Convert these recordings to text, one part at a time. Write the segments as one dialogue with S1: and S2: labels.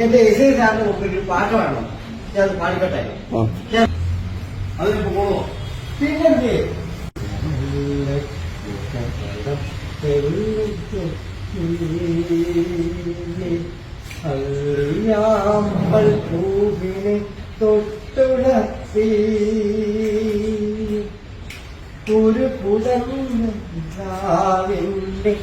S1: എന്റെ S I സാറിന്റെ മുമ്പിൽ ഒരു പാട്ട് വേണം ഞാൻ അത് പാടിക്കട്ടെ
S2: അതിനിപ്പോ പോണോ
S1: പിന്നെന്ത്? അറിയാമ്പൽ പൂവിനെ തൊട്ടുണർത്തി ഒരു കുടന്നിന്റെ അരുമയായി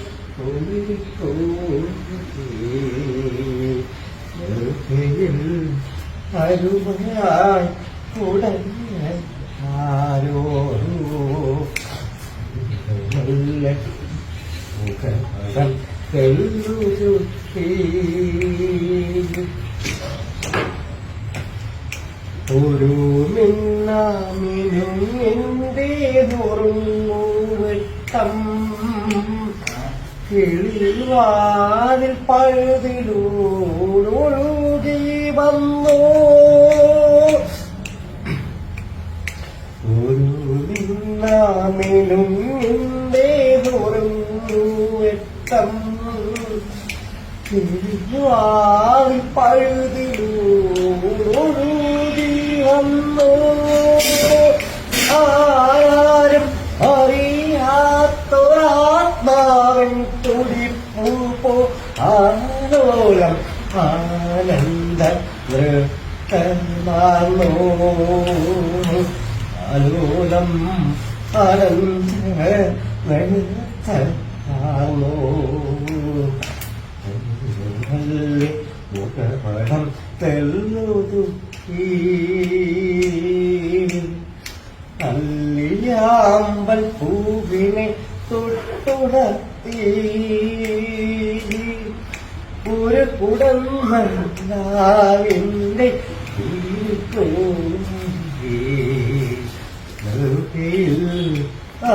S1: കുടഞ്ഞ ആരോ മെല്ലെ മുഖപടം തെല്ലുരുത്തി ഒരു മിന്നാമിനും എന്റെ നുറുങ്ങുവെട്ടം കിളിവാതിൽ പഴുതിലൂടൊഴുകി വന്നു ഒരു മിന്നാമിനും എന്റെ നുറുങ്ങുവെട്ടം കിളിവാതിൽ പഴുതിലൂടൊഴുകി വന്നു ആരും പോ. ആനന്ദ നൃത്തമാർന്നോ ആലോലം ആനന്ദ മുഖപടം തെല്ലുതു അല്ലിയാമ്പൽ പൂവിനെ തൊട്ടുണർത്തി ഒരു കുടം മല്ലാവിന്റെ